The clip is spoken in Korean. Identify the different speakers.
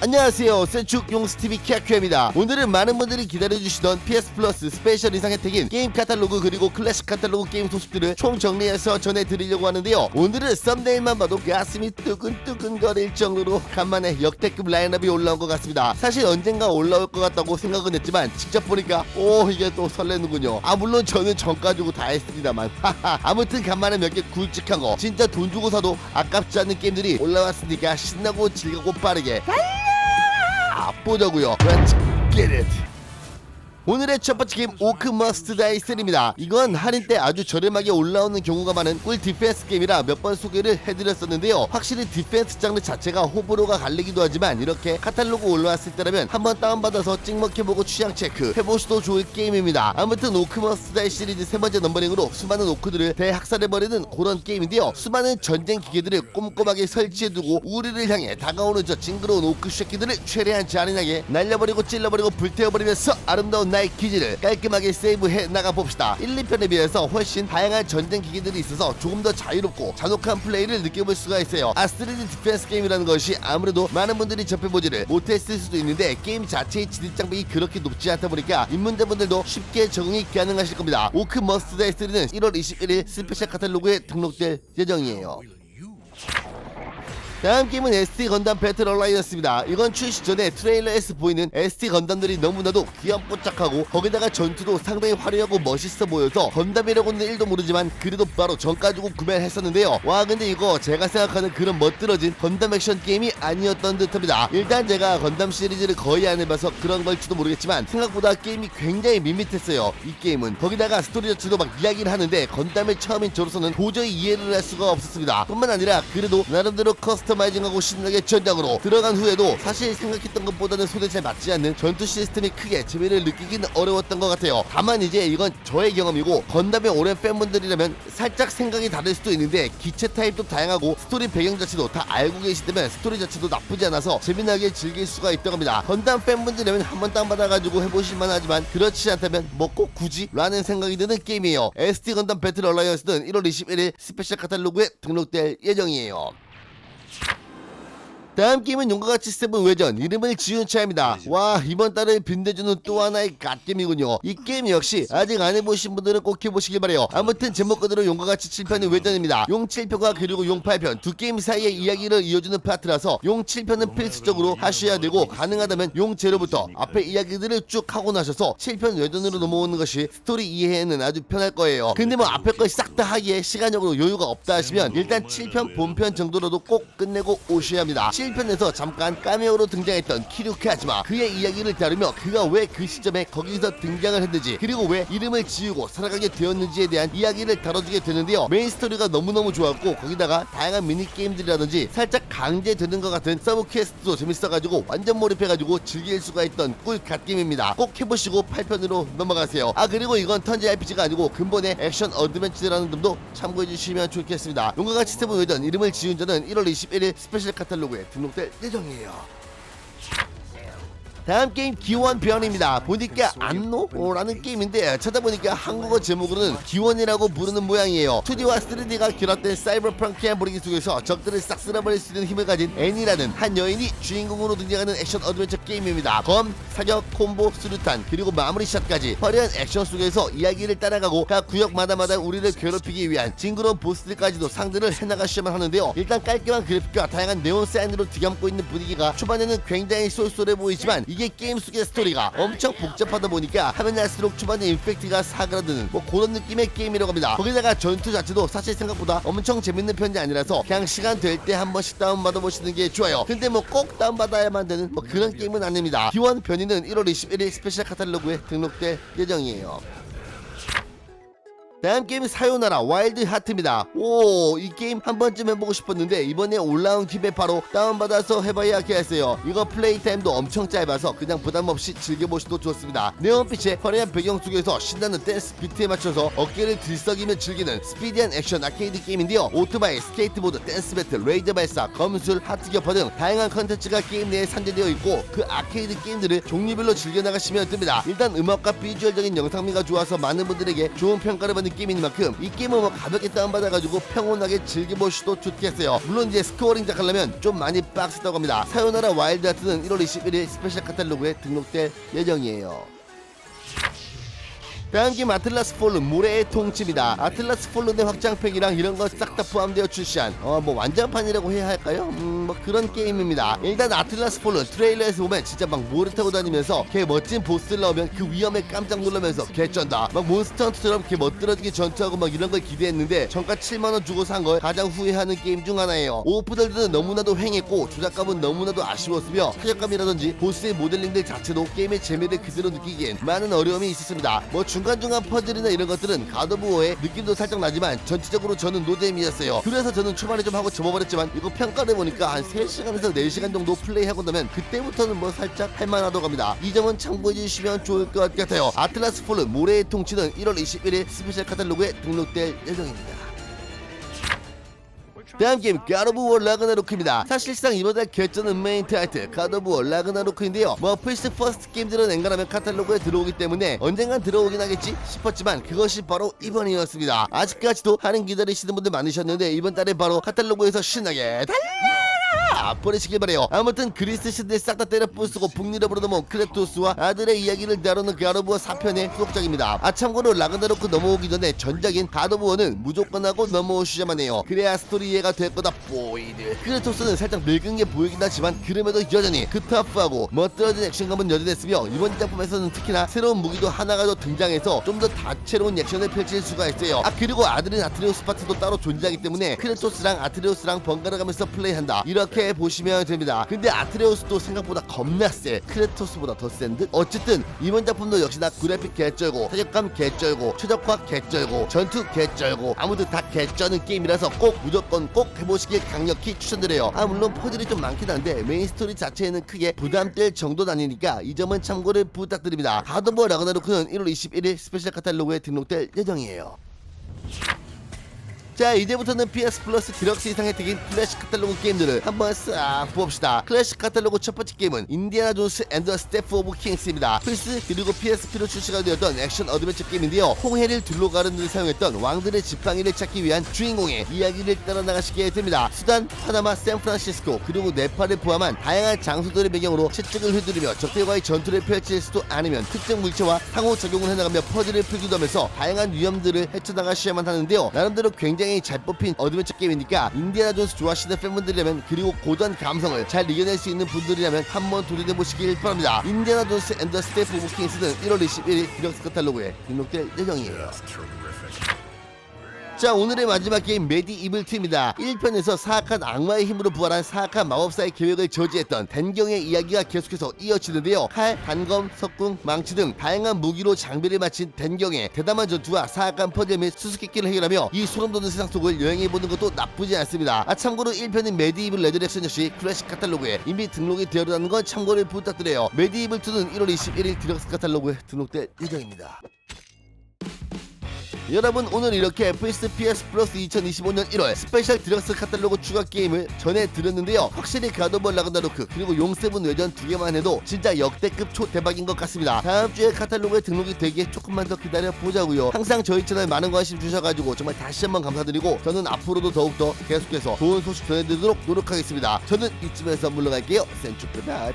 Speaker 1: 안녕하세요. 센축 용스TV 키아큐입니다. 오늘은 많은 분들이 기다려주시던 PS 플러스 스페셜 인상 혜택인 게임 카탈로그 그리고 클래식 카탈로그 게임 소식들을 총 정리해서 전해드리려고 하는데요. 오늘은 썸네일만 봐도 가슴이 뜨근뜨근거릴 정도로 간만에 역대급 라인업이 올라온 것 같습니다. 사실 언젠가 올라올 것 같다고 생각은 했지만 직접 보니까 오 이게 또 설레는군요. 아 물론 저는 전 가지고 다 했습니다만. 아무튼 간만에 몇 개 굵직한 거 진짜 돈 주고 사도 아깝지 않는 게임들이 올라왔으니까 신나고 즐겁고 빠르게 아, 보자고요. Let's get it. 오늘의 첫 번째 게임 오크 머스트 다이 셀입니다. 이건 할인 때 아주 저렴하게 올라오는 경우가 많은 꿀 디펜스 게임이라 몇 번 소개를 해드렸었는데요. 확실히 디펜스 장르 자체가 호불호가 갈리기도 하지만 이렇게 카탈로그 올라왔을 때라면 한번 다운받아서 찍먹해보고 취향 체크 해보셔도 좋을 게임입니다. 아무튼 오크 머스트 다이 시리즈 세 번째 넘버링으로 수많은 오크들을 대학살해버리는 그런 게임인데요. 수많은 전쟁 기계들을 꼼꼼하게 설치해두고 우리를 향해 다가오는 저 징그러운 오크 쉐키들을 최대한 잔인하게 날려버리고 찔러버리고 불태워버리면서 아름다운 나의 기지를 깔끔하게 세이브해 나가 봅시다. 1, 2편에 비해서 훨씬 다양한 전쟁 기기들이 있어서 조금 더 자유롭고 잔혹한 플레이를 느껴볼 수가 있어요. 아 3D 디펜스 게임이라는 것이 아무래도 많은 분들이 접해보지를 못했을 수도 있는데 게임 자체의 진입 장벽이 그렇게 높지 않다 보니까 입문자분들도 쉽게 적응이 가능하실 겁니다. 오크 머스트다이 3는 1월 21일 스페셜 카탈로그에 등록될 예정이에요. 다음 게임은 ST 건담 배틀 얼라이언스입니다. 이건 출시 전에 트레일러에서 보이는 ST 건담들이 너무나도 귀염뽀짝하고 거기다가 전투도 상당히 화려하고 멋있어 보여서 건담이라고는 1도 모르지만 그래도 바로 전 가지고 구매를 했었는데요. 와 근데 이거 제가 생각하는 그런 멋들어진 건담 액션 게임이 아니었던 듯합니다. 일단 제가 건담 시리즈를 거의 안 해봐서 그런 걸지도 모르겠지만 생각보다 게임이 굉장히 밋밋했어요. 이 게임은 거기다가 스토리 자체도 막 이야기를 하는데 건담의 처음인 저로서는 도저히 이해를 할 수가 없었습니다. 뿐만 아니라 그래도 나름대로 커스 터마이징하고 신나게 전장으로 들어간 후에도 사실 생각했던 것보다는 손에 잘 맞지 않는 전투 시스템이 크게 재미를 느끼기는 어려웠던 것 같아요. 다만 이제 이건 저의 경험이고 건담의 오랜 팬분들이라면 살짝 생각이 다를 수도 있는데 기체 타입도 다양하고 스토리 배경 자체도 다 알고 계시다면 스토리 자체도 나쁘지 않아서 재미나게 즐길 수가 있다고 합니다. 건담 팬분들이라면 한번 다운받아가지고 해보실만 하지만 그렇지 않다면 뭐 꼭 굳이? 라는 생각이 드는 게임이에요. SD 건담 배틀 얼라이언스는 1월 21일 스페셜 카탈로그에 등록될 예정이에요. 다음 게임은 용과 같이 세븐 외전 이름을 지은 차입니다. 와 이번 달을 빛내주는 또 하나의 갓게임이군요. 이 게임 역시 아직 안 해보신 분들은 꼭 해보시길 바래요. 아무튼 제목 그대로 용과 같이 7편의 외전입니다. 용 7편과 그리고 용 8편 두 게임 사이의 이야기를 이어주는 파트라서 용 7편은 필수적으로 하셔야 되고 가능하다면 용 제로부터 앞에 이야기들을 쭉 하고 나셔서 7편 외전으로 넘어오는 것이 스토리 이해에는 아주 편할 거예요. 근데 뭐 앞에 걸싹다 하기에 시간적으로 여유가 없다 하시면 일단 7편 본편 정도로도 꼭 끝내고 오셔야 합니다. 7 편에서 잠깐 카메오로 등장했던 키류카지마 그의 이야기를 다루며 그가 왜 그 시점에 거기서 등장을 했는지 그리고 왜 이름을 지우고 살아가게 되었는지에 대한 이야기를 다뤄주게 되는데요. 메인 스토리가 너무너무 좋았고 거기다가 다양한 미니게임들이라든지 살짝 강제되는 것 같은 서브 퀘스트도 재밌어가지고 완전 몰입해가지고 즐길 수가 있던 꿀 갓게임입니다. 꼭 해보시고 8편으로 넘어가세요. 아 그리고 이건 턴제 RPG가 아니고 근본의 액션 어드벤처라는 점도 참고해주시면 좋겠습니다. 용과 같이 세븐 외전 이름을 지은 자는 1월 21일 스페셜 카탈로그에 등록될 예정이에요. 다음 게임 기원 변입니다. 보니까 안노라는 게임인데 찾아보니까 한국어 제목으로는 기원이라고 부르는 모양이에요. 2D와 3D가 결합된 사이버펑키한 분위기 속에서 적들을 싹 쓸어버릴 수 있는 힘을 가진 애니라는 한 여인이 주인공으로 등장하는 액션 어드벤처 게임입니다. 검, 사격, 콤보, 수류탄 그리고 마무리 샷까지 화려한 액션 속에서 이야기를 따라가고 각 구역마다마다 우리를 괴롭히기 위한 징그러운 보스들까지도 상대를 해나가셔야만 하는데요. 일단 깔끔한 그래픽과 다양한 네온 사인으로 뒤감고 있는 분위기가 초반에는 굉장히 쏠쏠해 보이지만 이게 게임 속의 스토리가 엄청 복잡하다 보니까 하면 할수록 초반에 임팩트가 사그라드는 뭐 그런 느낌의 게임이라고 합니다. 거기다가 전투 자체도 사실 생각보다 엄청 재밌는 편이 아니라서 그냥 시간 될 때 한 번씩 다운받아 보시는 게 좋아요. 근데 뭐 꼭 다운받아야만 되는 뭐 그런 게임은 아닙니다. 기원 변이는 1월 21일 스페셜 카탈로그에 등록될 예정이에요. 다음 게임은 사요나라 와일드 하트입니다. 오, 이 게임 한 번쯤 해보고 싶었는데 이번에 올라온 김에 바로 다운받아서 해봐야 하겠어요. 이거 플레이 타임도 엄청 짧아서 그냥 부담 없이 즐겨보셔도 좋습니다. 네온빛의 화려한 배경 속에서 신나는 댄스 비트에 맞춰서 어깨를 들썩이며 즐기는 스피디한 액션 아케이드 게임인데요. 오토바이, 스케이트보드, 댄스 배틀, 레이저 발사, 검술, 하트 격파 등 다양한 컨텐츠가 게임 내에 산재되어 있고 그 아케이드 게임들을 종류별로 즐겨나가시면 됩니다. 일단 음악과 비주얼적인 영상미가 좋아서 많은 분들에게 좋은 평가를 받는 게임인 만큼 이 게임은 뭐 가볍게 다운받아가지고 평온하게 즐겨보시도 좋겠어요. 물론 이제 스코어링 작하려면 좀 많이 빡세다고 합니다. 사요나라 와일드 하트는 1월 21일 스페셜 카탈로그에 등록될 예정이에요 다음 게임 아틀라스 폴른 모래의 통치입니다. 아틀라스 폴른의 확장팩이랑 이런 거싹다 포함되어 출시한 어 뭐 완전판이라고 해야 할까요? 음 뭐 그런 게임입니다. 일단 아틀라스 폴른 트레일러에서 보면 진짜 막 모래 타고 다니면서 걔 멋진 보스를 나오면 그 위험에 깜짝 놀라면서 개쩐다. 막 몬스터 헌트처럼 걔 멋들어지게 전투하고 막 이런 걸 기대했는데 정가 7만 원 주고 산 걸 가장 후회하는 게임 중 하나예요. 오프덜드는 너무나도 횡했고 조작감은 너무나도 아쉬웠으며 타격감이라든지 보스의 모델링들 자체도 게임의 재미를 그대로 느끼기엔 많은 어려움이 있었습니다. 뭐 중간중간 퍼즐이나 이런 것들은 가드부어의 느낌도 살짝 나지만 전체적으로 저는 노잼이었어요. 그래서 저는 초반에 좀 하고 접어버렸지만 이거 평가를 보니까 한 3시간에서 4시간 정도 플레이하고 나면 그때부터는 뭐 살짝 할만하다고 합니다. 이 점은 참고해 주시면 좋을 것 같아요. 아틀라스 폴은 모래의 통치는 1월 21일 스페셜 카탈로그에 등록될 예정입니다. 다음 게임 God of War 라그나로크입니다. 사실상 이번 달 결전 은 메인 타이틀 God of War 라그나로크인데요. 뭐 플스 퍼스트 게임들은 엔간하면 카탈로그에 들어오기 때문에 언젠간 들어오긴 하겠지 싶었지만 그것이 바로 이번이었습니다. 아직까지도 한행 기다리시는 분들 많으셨는데 이번 달에 바로 카탈로그에서 신나게 달려 라 보내시길 바래요. 아무튼 그리스 시대 싹 다 때려 부수고 북유럽으로 넘어온 크레토스와 아들의 이야기를 다루는 가로부어 4편의 후속작입니다. 아 참고로 라그나로크 넘어오기 전에 전작인 가도부어는 무조건 하고 넘어오시자만 해요. 그래야 스토리 이해가 될 거다 보이드. 크레토스는 살짝 늙은 게 보이긴 하지만 그럼에도 여전히 그 터프하고 멋들어진 액션감은 여전했으며 이번 작품에서는 특히나 새로운 무기도 하나가 더 등장해서 좀 더 다채로운 액션을 펼칠 수가 있어요. 아 그리고 아들인 아트레우스 파트도 따로 존재하기 때문에 크레토스랑 아트레우스랑 번갈아가면서 플레이한다. 이 렇게 보시면 됩니다. 근데 아트레우스도 생각보다 겁나 세. 크레토스보다 더 센 듯? 어쨌든 이번 작품도 역시나 그래픽 개쩔고 타격감 개쩔고 최적화 개쩔고 전투 개쩔고 아무튼 다 개쩌는 게임이라서 꼭 무조건 꼭 해보시길 강력히 추천드려요. 아 물론 퍼즐이 좀 많긴 한데 메인 스토리 자체에는 크게 부담될 정도는 아니니까 이 점은 참고를 부탁드립니다. 가드버 라그나로크는 1월 21일 스페셜 카탈로그에 등록될 예정이에요. 자 이제부터는 PS 플러스 디럭스 이상 혜택인 클래식 카탈로그 게임들을 한번 싹 봅시다. 클래식 카탈로그 첫 번째 게임은 인디아나 존스 앤더 스태프 오브 킹스입니다. 플스 그리고 PSP로 출시가 되었던 액션 어드벤처 게임인데요. 홍해를 둘러가는 데 사용했던 왕들의 지팡이를 찾기 위한 주인공의 이야기를 따라 나가시게 됩니다. 수단, 파나마, 샌프란시스코 그리고 네팔을 포함한 다양한 장소들의 배경으로 채찍을 휘두르며 적들과의 전투를 펼칠 수도 아니면 특정 물체와 상호작용을 해나가며 퍼즐을 풀기도 하면서 다양한 위험들을 헤쳐나가셔야만 하는데요. 나름대로 굉장히 잘 뽑힌 어드벤처 게임이니까 인디아나 존스 좋아하시는 팬분들이라면 그리고 고전 감성을 잘 이겨낼 수 있는 분들이라면 한번 도전해 보시길 바랍니다. 인디아나 존스 앤더 스테프 오브 킹스는 1월 21일 디럭스 카탈로그에 등록될 예정이에요 자 오늘의 마지막 게임 메디 이블 2입니다. 1편에서 사악한 악마의 힘으로 부활한 사악한 마법사의 계획을 저지했던 댄경의 이야기가 계속해서 이어지는데요. 칼, 단검, 석궁, 망치 등 다양한 무기로 장비를 마친 댄경의 대담한 전투와 사악한 퍼즐 및 수수께끼를 해결하며 이 소름돋는 세상 속을 여행해보는 것도 나쁘지 않습니다. 아 참고로 1편인 메디 이블 레드렉션 역시 클래식 카탈로그에 이미 등록이 되었다는 건 참고를 부탁드려요. 메디 이블 2는 1월 21일 디럭스 카탈로그에 등록될 예정입니다 여러분 오늘 이렇게 플스 PS 플러스 2025년 1월 스페셜 디럭스 카탈로그 추가 게임을 전해드렸는데요. 확실히 가도벌 라그나로크 그리고 용세븐 외전 두 개만 해도 진짜 역대급 초대박인 것 같습니다. 다음 주에 카탈로그에 등록이 되기에 조금만 더 기다려 보자고요. 항상 저희 채널 많은 관심 주셔가지고 정말 다시 한번 감사드리고 저는 앞으로도 더욱더 계속해서 좋은 소식 전해드리도록 노력하겠습니다. 저는 이쯤에서 물러갈게요. 센츄프다